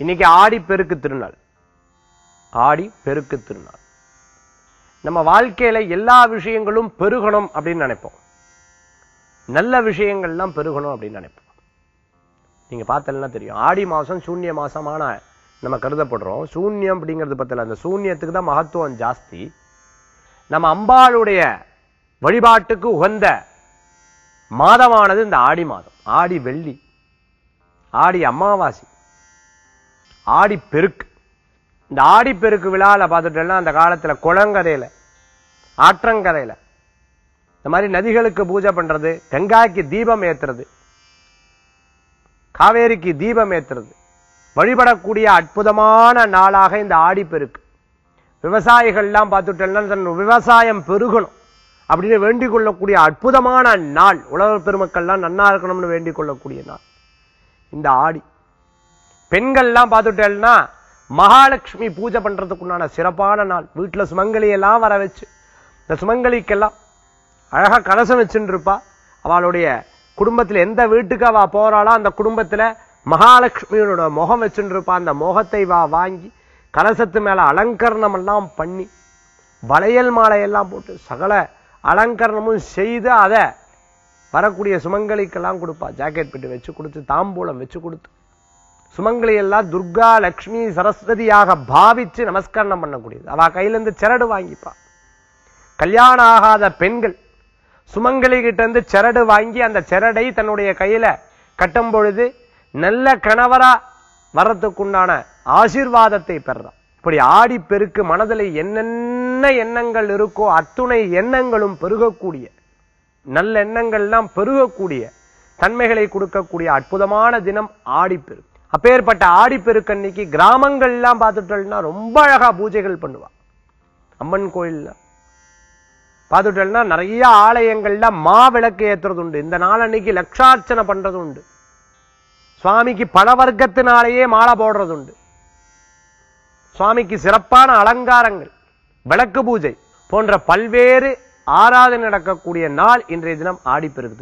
இன்னைக்கு ஆடி பெருக்கு திருநாள். ஆடி பெருக்கு திருநாள். நம்ம வாழ்க்கையில எல்லா விஷயங்களும் பெருகணும் அப்படின்னு நினைப்போம். நல்ல விஷயங்கள்லாம் பெருகணும் அப்படின்னு நினைப்போம். நீங்க பார்த்தலன்னா தெரியும். ஆடி மாசம் சூன்ய மாசமான நம்ம கருதப்படுறோம். சூன்யம் அப்படிங்கிறது பத்தில அந்த சூன்யத்துக்கு தான் மகத்துவம் ஜாஸ்தி. நம்ம அம்பாளுடைய வழிபாட்டுக்கு உகந்த மாதமானது இந்த ஆடி மாதம். ஆடி வெள்ளி. ஆடி அமாவாசை. ஆடி பெருக்கு இந்த ஆடி பெருக்கு விழால பார்த்துட்டோம்னா அந்த காலத்துல குளங்கரையில ஆற்றங்கரையில. இந்த மாதிரி நதிகளுக்கு பூஜை பண்றது கங்காய்க்கு தீபம் ஏத்துறது காவேரிக்கு தீபம் ஏத்துறது. வழிபடக்கூடிய அற்புதமான நாளாக இந்த ஆடி பெருக்கு விவசாயிகள்லாம் பார்த்துட்டோம்னா தன் விவசாயம் பெருகணும் அப்படின்னு வேண்டிக் கொள்ளக்கூடிய அற்புதமான நாள். உலக பெருமக்கள்லாம் நன்னா இருக்கணும்னு வேண்டிக் கொள்ளக்கூடிய நாள். இந்த ஆடி. பெண்கள்லாம் பார்த்துட்டேன்னா மகாலட்சுமி பூஜை பண்றதுக்குண்டான சிறப்பான நாள். வீட்டுல சுமங்கலி எல்லாம் வர வச்சு இந்த சுமங்கலிக்கெல்லாம் அழகா கலசம் வச்சுட்டு இருப்பா அவளுடைய குடும்பத்தில் எந்த வீட்டுக்கு அவ போறாளோ அந்த குடும்பத்துல மகாலட்சுமியோட முகம் வச்சுட்டு இருப்பா அந்த முகத்தை வா வாங்கி கலசத்து மேல அலங்கரணம் எல்லாம் பண்ணி வளையல் மாலையெல்லாம் போட்டு சகல அலங்கரணமும் செய்து அதை வரக்கூடிய சுமங்கலிக்கெல்லாம் கொடுப்பா. ஜாக்கெட் பெட்டு வச்சு கொடுத்து தாம்பூலம் வச்சு கொடுத்து சுமங்கலி எல்லாம் துர்கா லக்ஷ்மி சரஸ்வதியாக பாவிச்சு நமஸ்கரணம் பண்ணக்கூடியது. அவ கையில இருந்து வாங்கிப்பா. கல்யாணம் ஆகாத பெண்கள் சுமங்கலி கிட்ட இருந்து செரடு வாங்கி அந்த செரடை தன்னுடைய கையில கட்டும் பொழுது நல்ல கணவரா வர்றதுக்குண்டான ஆசீர்வாதத்தை பெறலாம். இப்படி ஆடி பெருக்கு மனதில் என்னென்ன எண்ணங்கள் இருக்கோ அத்துணை எண்ணங்களும் பெருகக்கூடிய நல்ல எண்ணங்கள்லாம் பெருகக்கூடிய தன்மைகளை கொடுக்கக்கூடிய அற்புதமான தினம் ஆடிப்பெருக்கு அப்பேற்பட்ட ஆடிப்பெருக்கன்னைக்கு கிராமங்கள் கிராமங்கள்லாம் பார்த்துட்டோம்னா ரொம்ப அழகா பூஜைகள் பண்ணுவா. அம்மன் கோயில்ல. பார்த்துட்டோம்னா நிறைய ஆலயங்கள்ல மா விளக்கு ஏத்துறது உண்டு இந்த நாள் அன்னைக்கு லட்சார்ச்சனை பண்றது உண்டு சுவாமிக்கு பல வர்க்கத்தினாலேயே மாலை போடுறது உண்டு சுவாமிக்கு சிறப்பான அலங்காரங்கள் விளக்கு பூஜை போன்ற பல்வேறு ஆராதனை நடக்கக்கூடிய நாள் இன்றைய தினம் ஆடிப்பெருக்கு